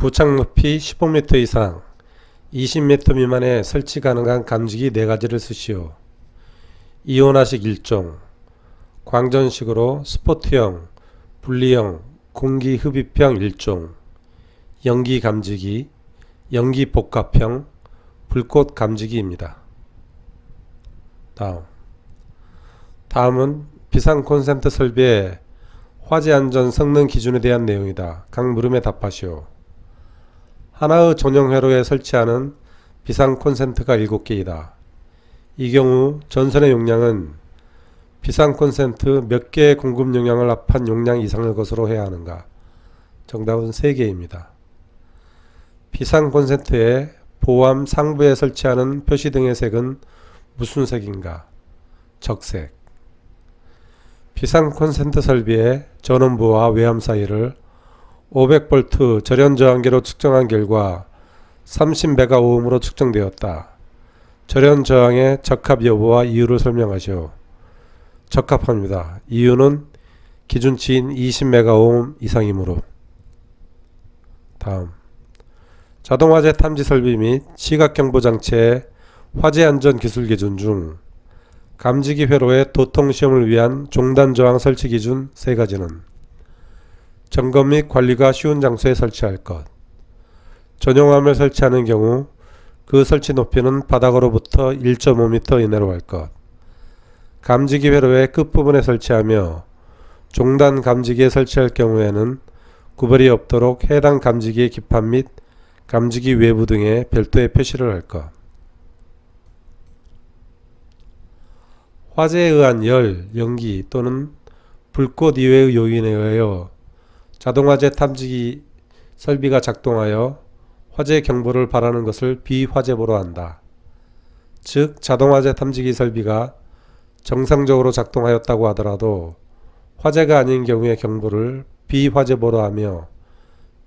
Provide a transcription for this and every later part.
부착 높이 15m 이상, 20m 미만에 설치 가능한 감지기 4가지를 쓰시오. 이온화식 1종, 광전식으로 스포트형, 분리형, 공기 흡입형 1종, 연기 감지기, 연기 복합형, 불꽃 감지기입니다. 다음. 다음은 비상 콘센트 설비의 화재 안전 성능 기준에 대한 내용이다. 각 물음에 답하시오. 하나의 전용 회로에 설치하는 비상 콘센트가 7개이다. 이 경우 전선의 용량은 비상 콘센트 몇 개의 공급 용량을 합한 용량 이상의 것으로 해야 하는가? 정답은 3개입니다. 비상 콘센트의 보암 상부에 설치하는 표시 등의 색은 무슨 색인가? 적색. 비상 콘센트 설비의 전원부와 외암 사이를 500V 절연 저항계로 측정한 결과 30메가 오음으로 측정되었다. 절연 저항의 적합 여부와 이유를 설명하시오. 적합합니다. 이유는 기준치인 20메가 오음 이상이므로. 다음. 자동화재 탐지 설비 및 시각 경보 장치의 화재 안전 기술 기준 중 감지기 회로의 도통 시험을 위한 종단 저항 설치 기준 세 가지는 점검 및 관리가 쉬운 장소에 설치할 것. 전용함을 설치하는 경우 그 설치 높이는 바닥으로부터 1.5m 이내로 할 것. 감지기 회로의 끝부분에 설치하며 종단 감지기에 설치할 경우에는 구별이 없도록 해당 감지기의 기판 및 감지기 외부 등에 별도의 표시를 할 것. 화재에 의한 열, 연기 또는 불꽃 이외의 요인에 의하여 자동화재 탐지기 설비가 작동하여 화재 경보를 발하는 것을 비화재보로 한다. 즉, 자동화재 탐지기 설비가 정상적으로 작동하였다고 하더라도 화재가 아닌 경우의 경보를 비화재보로 하며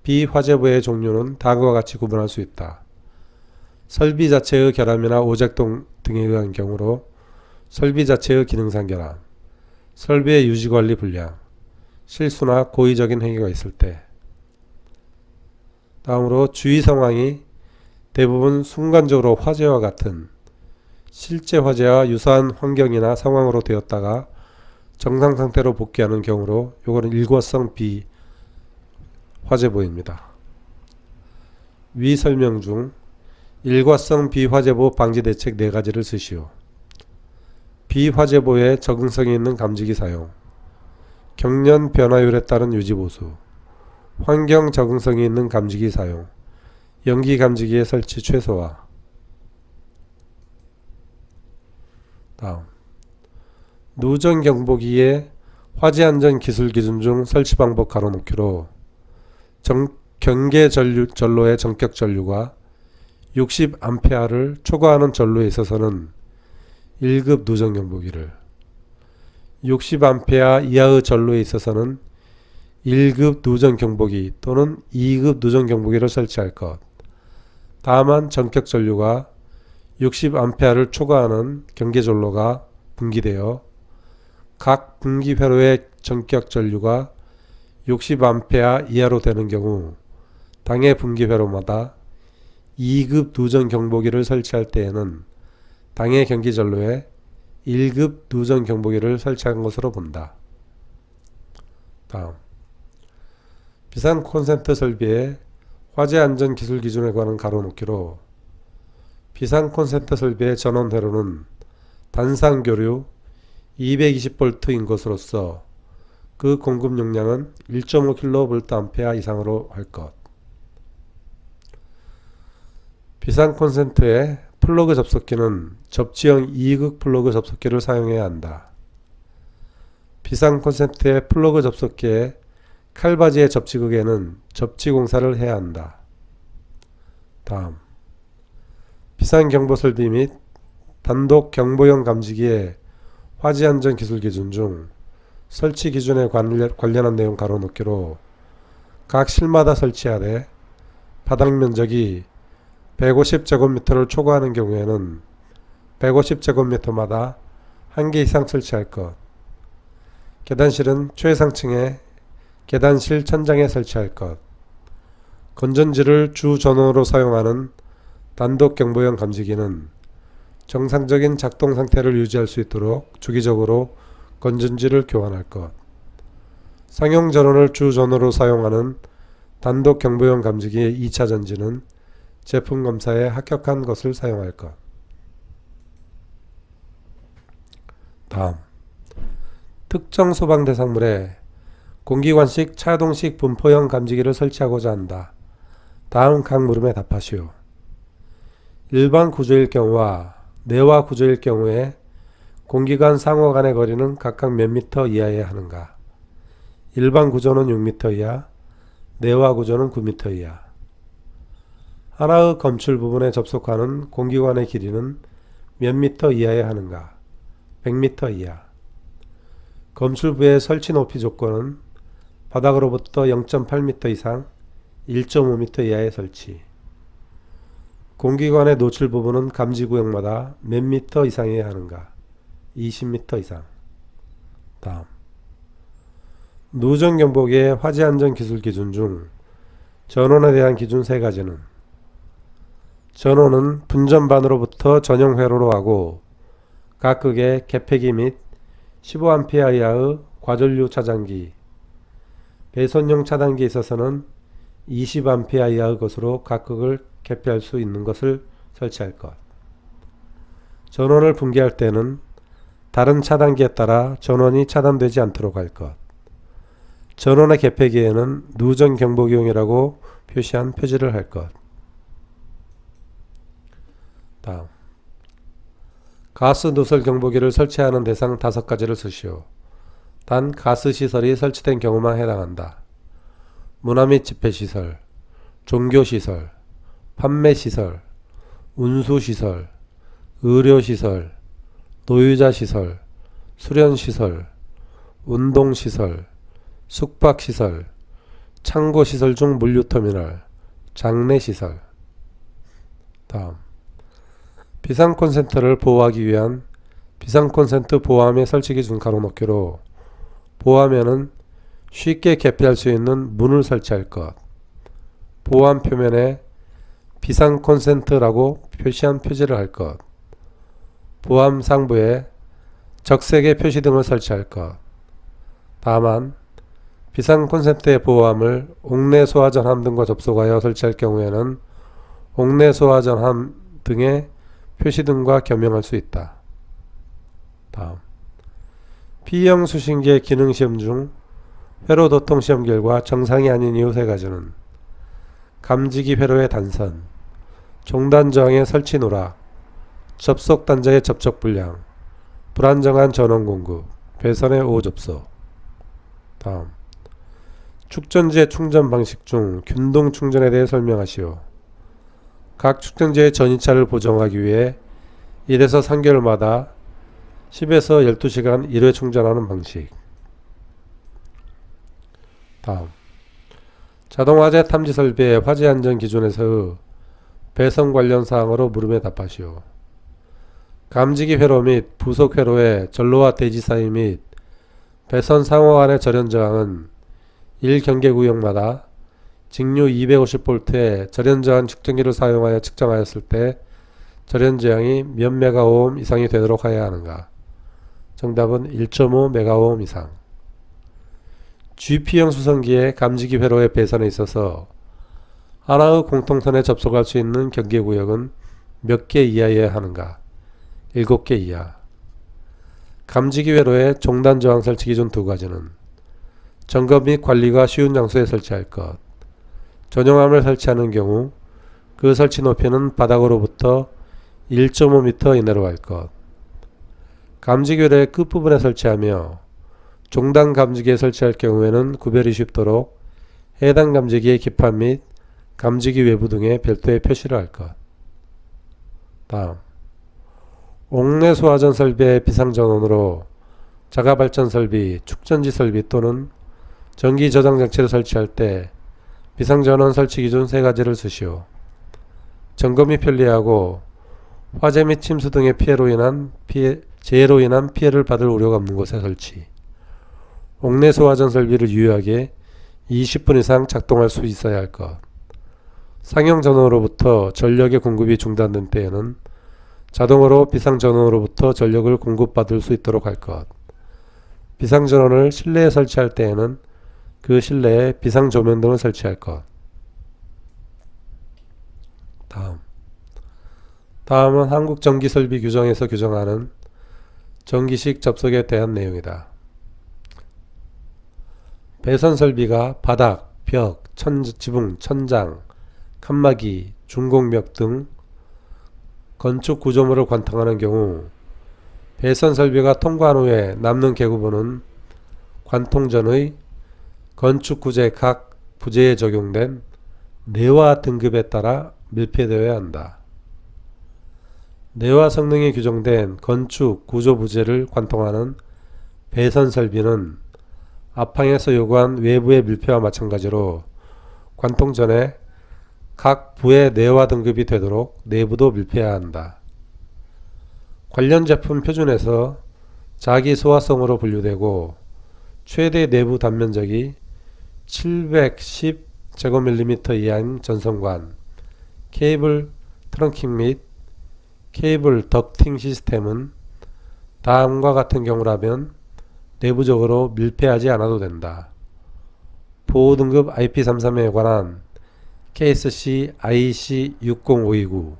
비화재보의 종류는 다음과 같이 구분할 수 있다. 설비 자체의 결함이나 오작동 등에 의한 경우로 설비 자체의 기능상 결함, 설비의 유지관리 불량, 실수나 고의적인 행위가 있을 때 다음으로 주의 상황이 대부분 순간적으로 화재와 같은 실제 화재와 유사한 환경이나 상황으로 되었다가 정상 상태로 복귀하는 경우로 요거는 일과성 비 화재보입니다. 위 설명 중 일과성 비화재보 방지 대책 4가지를 쓰시오. 비화재보에 적응성이 있는 감지기 사용, 경련 변화율에 따른 유지보수, 환경 적응성이 있는 감지기 사용, 연기 감지기의 설치 최소화. 다음. 누전 경보기의 화재 안전 기술 기준 중 설치 방법 가로놓기로 정, 경계 전류, 전로의 전격 전류가 60A를 초과하는 전로에 있어서는 1급 누전 경보기를 60A 이하의 전로에 있어서는 1급 누전 경보기 또는 2급 누전 경보기를 설치할 것. 다만 전격 전류가 60A를 초과하는 경계 전로가 분기되어 각 분기 회로의 전격 전류가 60A 이하로 되는 경우 당해 분기 회로마다 2급 누전 경보기를 설치할 때에는 당해 경기 전로에 1급 누전 경보기를 설치한 것으로 본다. 다음 비상 콘센트 설비의 화재 안전 기술 기준에 관한 가로놓기로 비상 콘센트 설비의 전원 회로는 단상 교류 220V인 것으로서 그 공급 용량은 1.5kVA 이상으로 할 것. 비상 콘센트의 플러그 접속기는 접지형 2극 플러그 접속기를 사용해야 한다. 비상 콘센트의 플러그 접속기에 칼바지의 접지극에는 접지 공사를 해야 한다. 다음 비상 경보 설비 및 단독 경보용 감지기의 화재 안전 기술 기준 중 설치 기준에 관련- 관련한 내용 가로놓기로 각 실마다 설치하되 바닥 면적이 150제곱미터를 초과하는 경우에는 150제곱미터마다 한 개 이상 설치할 것. 계단실은 최상층에 계단실 천장에 설치할 것. 건전지를 주 전원으로 사용하는 단독 경보형 감지기는 정상적인 작동 상태를 유지할 수 있도록 주기적으로 건전지를 교환할 것. 상용 전원을 주 전원으로 사용하는 단독 경보형 감지기의 2차 전지는 제품 검사에 합격한 것을 사용할 것. 다음. 특정 소방 대상물에 공기관식 차동식 분포형 감지기를 설치하고자 한다. 다음 각 물음에 답하시오. 일반 구조일 경우와 내화 구조일 경우에 공기관 상호 간의 거리는 각각 몇 미터 이하여야 하는가? 일반 구조는 6미터 이하, 내화 구조는 9미터 이하. 하나의 검출 부분에 접속하는 공기관의 길이는 몇 미터 이하여야 하는가? 100미터 이하. 검출부의 설치 높이 조건은 바닥으로부터 0.8m 이상 1.5m 이하의 설치. 공기관의 노출 부분은 감지 구역마다 몇 미터 이상이어야 하는가? 20m 이상. 다음. 누전 경보기의 화재 안전 기술 기준 중 전원에 대한 기준 세 가지는 전원은 분전반으로부터 전용 회로로 하고 각 극의 개폐기 및 15A 이하의 과전류 차단기, 배선용 차단기에 있어서는 20A 이하의 것으로 각 극을 개폐할 수 있는 것을 설치할 것. 전원을 붕괴할 때는 다른 차단기에 따라 전원이 차단되지 않도록 할 것. 전원의 개폐기에는 누전 경보기용이라고 표시한 표지를 할 것. 다음. 가스 누설 경보기를 설치하는 대상 다섯 가지를 쓰시오. 단 가스 시설이 설치된 경우만 해당한다. 문화 및 집회 시설, 종교 시설, 판매 시설, 운수 시설, 의료 시설, 노유자 시설, 수련 시설, 운동 시설, 숙박 시설, 창고 시설 중 물류 터미널, 장례 시설. 다음. 비상 콘센트를 보호하기 위한 비상 콘센트 보호함의 설치 기준 가로놓기로 보호하면은 쉽게 개폐할 수 있는 문을 설치할 것. 보호함 표면에 비상 콘센트라고 표시한 표지를 할 것. 보호함 상부에 적색의 표시 등을 설치할 것. 다만 비상 콘센트의 보호함을 옥내 소화전함 등과 접속하여 설치할 경우에는 옥내 소화전함 등의 표시 등과 겸용할 수 있다. 다음 P형 수신기의 기능시험 중 회로 도통 시험 결과 정상이 아닌 이후 세 가지는 감지기 회로의 단선, 종단 저항의 설치 누락, 접속 단자의 접촉 불량, 불안정한 전원 공급, 배선의 오후 접속. 다음 축전지의 충전 방식 중 균동 충전에 대해 설명하시오. 각 축전지의 전이차를 보정하기 위해 1에서 3개월마다 10에서 12시간 1회 충전하는 방식. 다음. 자동화재 탐지 설비의 화재 안전 기준에서의 배선 관련 사항으로 물음에 답하시오. 감지기 회로 및 부속 회로의 전로와 대지 사이 및 배선 상호 간의 절연 저항은 1경계 구역마다 직류 250V의 절연저항 측정기를 사용하여 측정하였을 때 절연저항이 몇 메가오hm 이상이 되도록 하여야 하는가? 정답은 1.5 메가오hm 이상. GP형 수성기의 감지기 회로의 배선에 있어서 하나의 공통선에 접속할 수 있는 경계 구역은 몇 개 이하여야 하는가? 7개 이하. 감지기 회로의 종단 저항 설치 기준 두 가지는 점검 및 관리가 쉬운 장소에 설치할 것. 전용함을 설치하는 경우 그 설치 높이는 바닥으로부터 1.5m 이내로 할 것. 감지교의 끝부분에 설치하며 종단 감지기에 설치할 경우에는 구별이 쉽도록 해당 감지기의 기판 및 감지기 외부 등에 별도의 표시를 할 것. 다음 옥내 소화전 설비의 비상전원으로 자가발전 설비, 축전지 설비 또는 전기 저장 장치를 설치할 때 비상전원 설치 기준 세 가지를 쓰시오. 점검이 편리하고 화재 및 침수 등의 피해로 인한 피해, 재해로 인한 피해를 받을 우려가 없는 곳에 설치. 옥내 소화전 설비를 유효하게 20분 이상 작동할 수 있어야 할 것. 상용 전원으로부터 전력의 공급이 중단된 때에는 자동으로 비상 전원으로부터 전력을 공급받을 수 있도록 할 것. 비상 전원을 실내에 설치할 때에는 그 실내에 비상 조명 등을 설치할 것. 다음. 다음은 한국 전기 설비 규정에서 규정하는 전기식 접속에 대한 내용이다. 배선 설비가 바닥, 벽, 천, 지붕, 천장, 칸막이, 중공벽 등 건축 구조물을 관통하는 경우 배선 설비가 통과한 후에 남는 계급부는 관통 전의 건축 구제 각 부재에 적용된 내화 등급에 따라 밀폐되어야 한다. 내화 성능이 규정된 건축 구조 부재를 관통하는 배선 설비는 앞항에서 요구한 외부의 밀폐와 마찬가지로 관통 전에 각 부의 내화 등급이 되도록 내부도 밀폐해야 한다. 관련 제품 표준에서 자기 소화성으로 분류되고 최대 내부 단면적이 710 제곱밀리미터 이하인 전선관, 케이블 트렁킹 및 케이블 덕팅 시스템은 다음과 같은 경우라면 내부적으로 밀폐하지 않아도 된다. 보호 등급 IP33에 관한 KSC IC 60529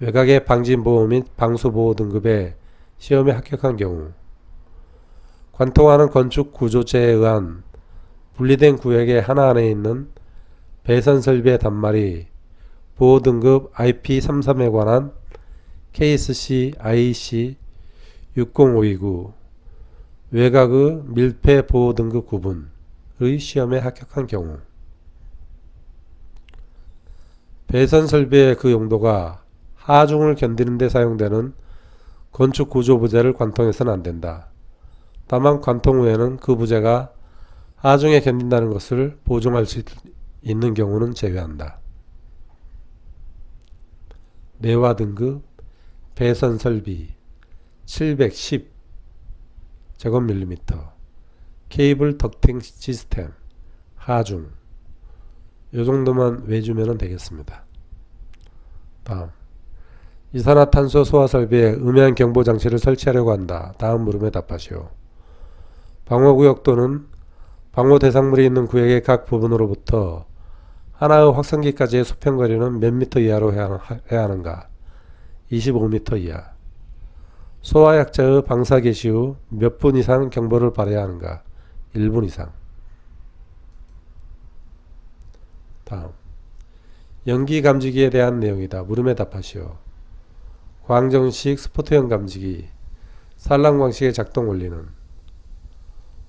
외곽의 방진 보호 및 방수 보호 등급의 시험에 합격한 경우 관통하는 건축 구조체에 의한 분리된 구역의 하나 안에 있는 배선 설비의 단말이 보호 등급 IP33에 관한 KSC IC 60529 외곽의 밀폐 보호 등급 구분의 시험에 합격한 경우 배선 설비의 그 용도가 하중을 견디는 데 사용되는 건축 구조 부재를 관통해서는 안 된다. 다만 관통 후에는 그 부재가 하중에 견딘다는 것을 보증할 수 있는 경우는 제외한다. 내화 등급 배선 설비 710 제곱밀리미터 케이블 덕팅 시스템 하중 요 정도만 외주면 되겠습니다. 다음 이산화탄소 소화 설비에 음향 경보 장치를 설치하려고 한다. 다음 물음에 답하시오. 방호구역 또는 방호 대상물이 있는 구역의 각 부분으로부터 하나의 확성기까지의 수평거리는 몇 미터 이하로 해야 하는가? 25미터 이하. 소화 약자의 방사 개시 후 몇 분 이상 경보를 발해야 하는가? 1분 이상. 다음. 연기 감지기에 대한 내용이다. 물음에 답하시오. 광정식 스포트형 감지기, 산란광식의 작동 원리는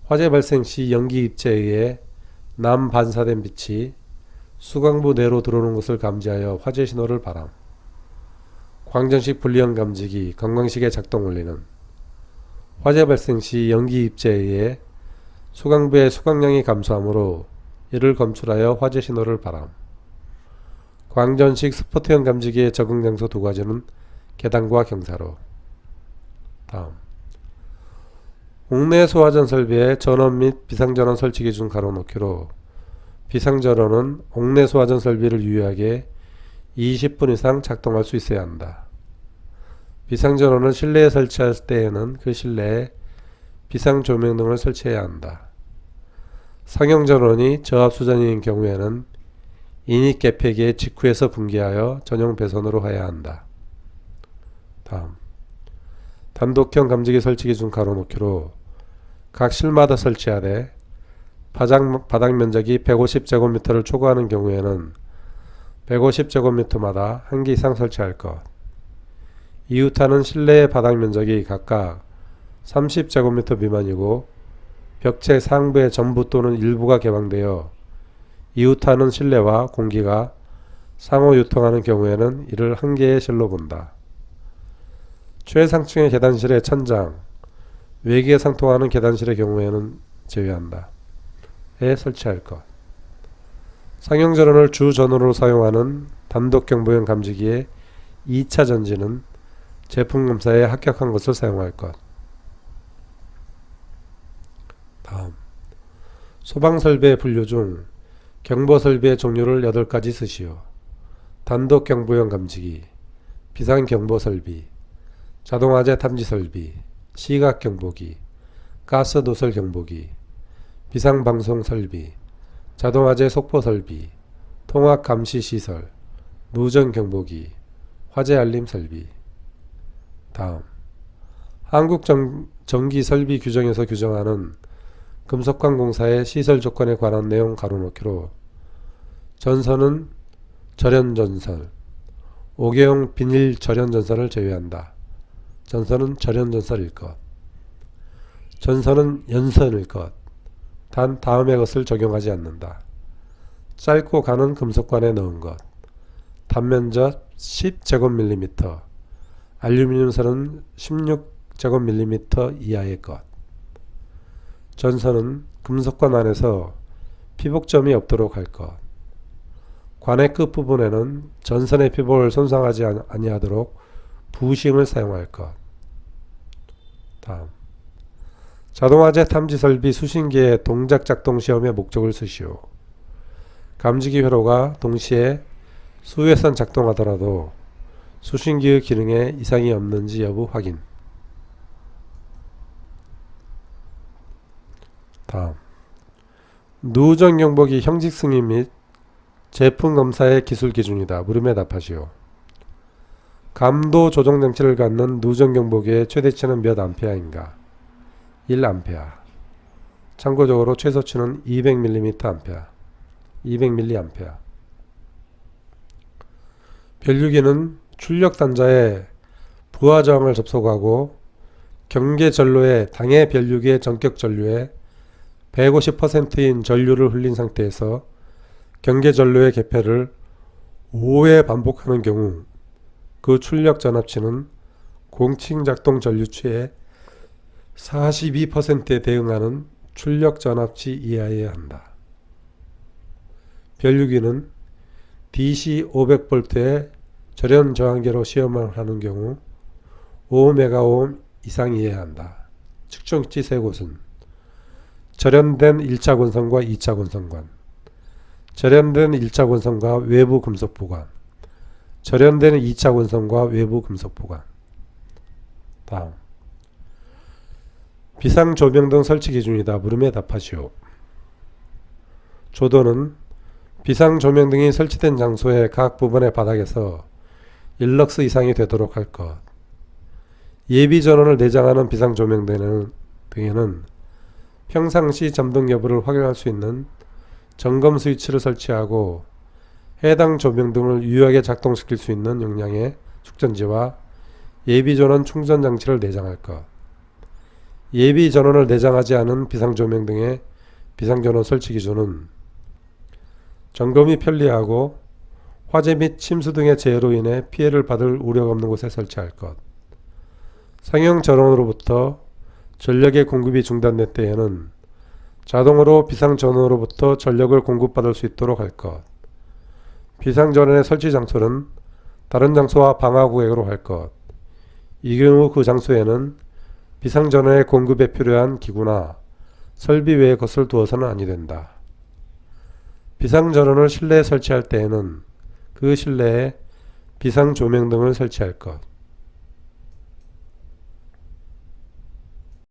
화재 발생 시 연기 입자에 의해 남 반사된 빛이 수광부 내로 들어오는 것을 감지하여 화재 신호를 발함. 광전식 분리형 감지기, 건광식의 작동 원리는 화재 발생 시 연기 입자에 의해 수광부의 수광량이 감소하므로 이를 검출하여 화재 신호를 발함. 광전식 스포트형 감지기의 적응 장소 두 가지는 계단과 경사로. 다음. 옥내 소화전 설비의 전원 및 비상전원 설치 기준 가로놓기로 비상전원은 옥내 소화전 설비를 유효하게 20분 이상 작동할 수 있어야 한다. 비상전원을 실내에 설치할 때에는 그 실내에 비상조명 등을 설치해야 한다. 상용전원이 저압수전인 경우에는 인입 개폐기의 직후에서 분기하여 전용 배선으로 해야 한다. 다음 단독형 감지기 설치 기준 가로놓기로 각 실마다 설치하되 바닥, 바닥 면적이 150제곱미터를 초과하는 경우에는 150제곱미터마다 한 개 이상 설치할 것. 이웃하는 실내의 바닥 면적이 각각 30제곱미터 미만이고 벽체 상부의 전부 또는 일부가 개방되어 이웃하는 실내와 공기가 상호 유통하는 경우에는 이를 한 개의 실로 본다. 최상층의 계단실의 천장, 외기에 상통하는 계단실의 경우에는 제외한다. 에 설치할 것. 상용 전원을 주 전원으로 사용하는 단독 경보용 감지기의 2차 전지는 제품 검사에 합격한 것을 사용할 것. 다음. 소방 설비의 분류 중 경보 설비의 종류를 8가지 쓰시오. 단독 경보용 감지기, 비상 경보 설비, 자동화재 탐지 설비, 시각 경보기, 가스 노설 경보기, 비상 방송 설비, 자동화재 속보 설비, 통학 감시 시설, 누전 경보기, 화재 알림 설비. 다음 한국 정, 전기 설비 규정에서 규정하는 금속관 공사의 시설 조건에 관한 내용 가로놓기로 전선은 절연 전선, 5개용 비닐 절연 전선을 제외한다. 전선은 절연 전선일 것. 전선은 연선일 것. 단 다음의 것을 적용하지 않는다. 짧고 가는 금속관에 넣은 것. 단면적 10제곱밀리미터. 알루미늄 선은 16제곱밀리미터 이하의 것. 전선은 금속관 안에서 피복점이 없도록 할 것. 관의 끝부분에는 전선의 피복을 손상하지 아니- 아니하도록 부싱을 사용할 것. 다음. 자동화재 탐지 설비 수신기의 동작 작동 시험의 목적을 쓰시오. 감지기 회로가 동시에 수회선 작동하더라도 수신기의 기능에 이상이 없는지 여부 확인. 다음. 누전 경보기 형식 승인 및 제품 검사의 기술 기준이다. 물음에 답하시오. 감도 조정 장치를 갖는 누전 경보기의 최대치는 몇 암페어인가? 1 암페어. 참고적으로 최소치는 200mm 암페어. 200mA 암페어. 변류기는 출력 단자에 부하 저항을 접속하고 경계 전로에 당해 변류기의 전격 전류에 150%인 전류를 흘린 상태에서 경계 전로의 개폐를 5회 반복하는 경우 그 출력 전압치는 공칭 작동 전류치의 42%에 대응하는 출력 전압치 이하여야 한다. 변류기는 DC 500V의 절연 저항계로 시험을 하는 경우 5메가오hm 이상이어야 한다. 측정치 세 곳은 절연된 1차 권선과 2차 권선관, 절연된 1차 권선과 외부 금속 보관, 절연된 2차 권선과 외부 금속 보관. 다음. 비상 조명 등 설치 기준이다. 물음에 답하시오. 조도는 비상 조명 등이 설치된 장소의 각 부분의 바닥에서 1럭스 이상이 되도록 할 것. 예비 전원을 내장하는 비상 조명 등에는 평상시 점등 여부를 확인할 수 있는 점검 스위치를 설치하고 해당 조명 등을 유효하게 작동시킬 수 있는 용량의 축전지와 예비 전원 충전 장치를 내장할 것. 예비 전원을 내장하지 않은 비상 조명 등의 비상 전원 설치 기준은 점검이 편리하고 화재 및 침수 등의 재해로 인해 피해를 받을 우려가 없는 곳에 설치할 것. 상용 전원으로부터 전력의 공급이 중단될 때에는 자동으로 비상 전원으로부터 전력을 공급받을 수 있도록 할 것. 비상 전원의 설치 장소는 다른 장소와 방화 구역으로 할 것. 이 경우 그 장소에는 비상 전원의 공급에 필요한 기구나 설비 외의 것을 두어서는 아니 된다. 비상 전원을 실내에 설치할 때에는 그 실내에 비상 조명 등을 설치할 것.